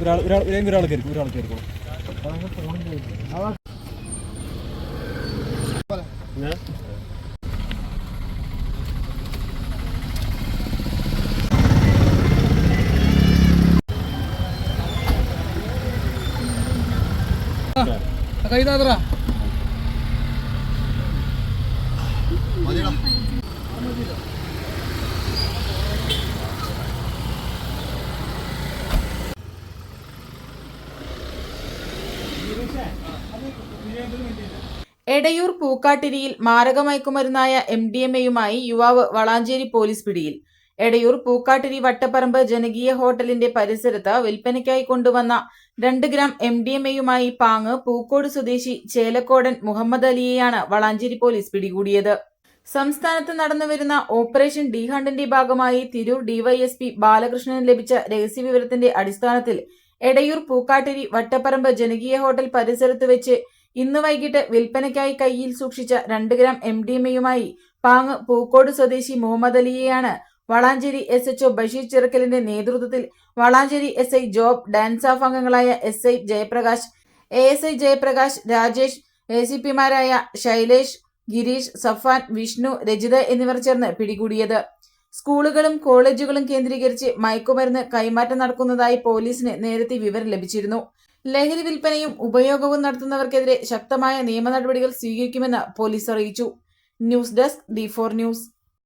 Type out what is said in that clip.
ഒരാൾ ഒരാൾ ഒരാൾ കയറിക്കും ഒരാൾ കയറിക്കോളും കൈതാതറാ എടയൂർ പൂക്കാട്ടിരിയിൽ മാരകമയക്കുമരുന്നായ എം ഡി എം എയുമായി യുവാവ് വളാഞ്ചേരി പോലീസ് പിടിയിൽ. എടയൂർ പൂക്കാട്ടിരി വട്ടപ്പറമ്പ് ജനകീയ ഹോട്ടലിന്റെ പരിസരത്ത് വിൽപ്പനയ്ക്കായി കൊണ്ടുവന്ന രണ്ട് ഗ്രാം എം ഡി എം എയുമായി പാങ് പൂക്കോട് സ്വദേശി ചേലക്കോടൻ മുഹമ്മദ് അലിയെയാണ് വളാഞ്ചേരി പോലീസ് പിടികൂടിയത്. സംസ്ഥാനത്ത് നടന്നുവരുന്ന ഓപ്പറേഷൻ ഡി ഹണ്ടിന്റെ ഭാഗമായി തിരൂർ ഡിവൈഎസ്പി ബാലകൃഷ്ണന് ലഭിച്ച രഹസ്യവിവരത്തിന്റെ അടിസ്ഥാനത്തിൽ എടയൂർ പൂക്കാട്ടിരി വട്ടപ്പറമ്പ് ജനകീയ ഹോട്ടൽ പരിസരത്ത് വെച്ച് ഇന്ന് വൈകിട്ട് വിൽപ്പനയ്ക്കായി കയ്യിൽ സൂക്ഷിച്ച രണ്ട് ഗ്രാം എം ഡി എമ്മയുമായി പാങ് പൂക്കോട് സ്വദേശി മുഹമ്മദ് അലിയെയാണ് വളാഞ്ചേരി എസ് എച്ച്ഒ ബഷീർ ചിറക്കലിന്റെ നേതൃത്വത്തിൽ Valanchery S I Job DANSAF അംഗങ്ങളായ S I Jayaprakash A S I Jayaprakash Rajesh A C പിമാരായ Shailesh Girish Safan Vishnu Rajitha എന്നിവർ ചേർന്ന് പിടികൂടിയത്. സ്കൂളുകളും കോളേജുകളും കേന്ദ്രീകരിച്ച് മയക്കുമരുന്ന് കൈമാറ്റം നടക്കുന്നതായി പോലീസിന് നേരത്തെ വിവരം ലഭിച്ചിരുന്നു. ലഹരി വിൽപ്പനയും ഉപയോഗവും നടത്തുന്നവർക്കെതിരെ ശക്തമായ നിയമ നടപടികൾ സ്വീകരിക്കുമെന്ന് പോലീസ് അറിയിച്ചു. News desk D news.